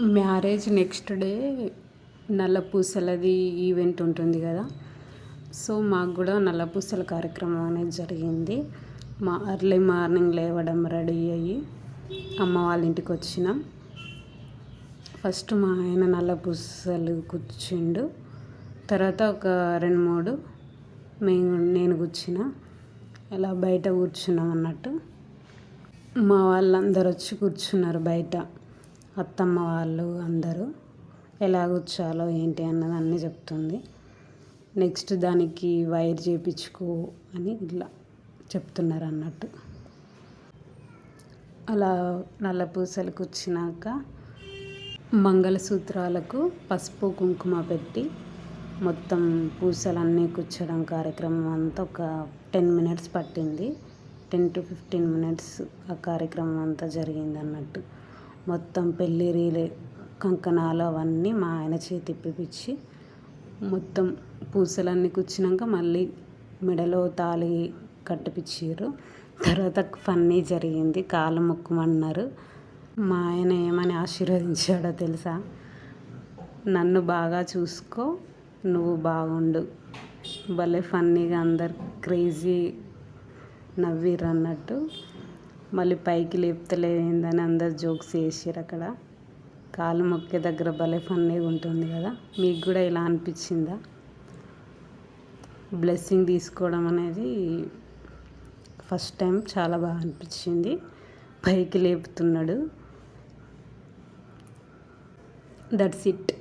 Marriage next day నల్ల పూసలది event ఉంటుంది కదా. సో మాకు కూడా నల్ల పూసల కార్యక్రమం అనేది జరిగింది. మా అర్లీ మార్నింగ్ లేవడం రెడీ అయ్యి అమ్మ వాళ్ళ ఇంటికి వచ్చినాం. ఫస్ట్ మా ఆయన నల్ల పూసలు కూర్చుండు. తర్వాత ఒక రెండు మూడు మేము నేను కూర్చున్న. ఇలా బయట కూర్చున్నాం అన్నట్టు. మా వాళ్ళందరూ వచ్చి కూర్చున్నారు బయట. అత్తమ్మ వాళ్ళు అందరూ ఎలా కూర్చోాలో ఏంటి అన్నది అన్నీ చెప్తుంది. నెక్స్ట్ దానికి వైర్ చేయించుకో అని ఇట్లా చెప్తున్నారు అన్నట్టు. అలా నల్ల పూసలు వచ్చినాక మంగళసూత్రాలకు పసుపు కుంకుమ పెట్టి మొత్తం పూసలన్నీ కూర్చోడం కార్యక్రమం అంతా ఒక టెన్ మినిట్స్ పట్టింది. టెన్ టు ఫిఫ్టీన్ మినిట్స్ ఆ కార్యక్రమం అంతా జరిగింది అన్నట్టు. మొత్తం పెళ్ళి రీలే కంకణాలు అవన్నీ మా ఆయన చేతి ఇప్పిపించి మొత్తం పూసలన్నీ కూర్చినాక మళ్ళీ మెడలో తాళి కట్టిపించారు తర్వాత ఫన్నీ జరిగింది కాలు మొక్కుమన్నారు. మా ఆయన ఏమని ఆశీర్వదించాడో తెలుసా? నన్ను బాగా చూసుకో నువ్వు బాగుండు. భలే ఫన్నీగా అందరు క్రేజీ నవ్విర్రు అన్నట్టు. మళ్ళీ పైకి లేపుతలేదేందని అందరు జోక్స్ చేసారు అక్కడ. కాలు మొక్కే దగ్గర భలే ఫన్నీగా ఉంటుంది కదా. మీకు కూడా ఇలా అనిపించిందా? బ్లెస్సింగ్ తీసుకోవడం అనేది ఫస్ట్ టైం చాలా బాగా అనిపించింది. పైకి లేపుతున్నాడు. That's it.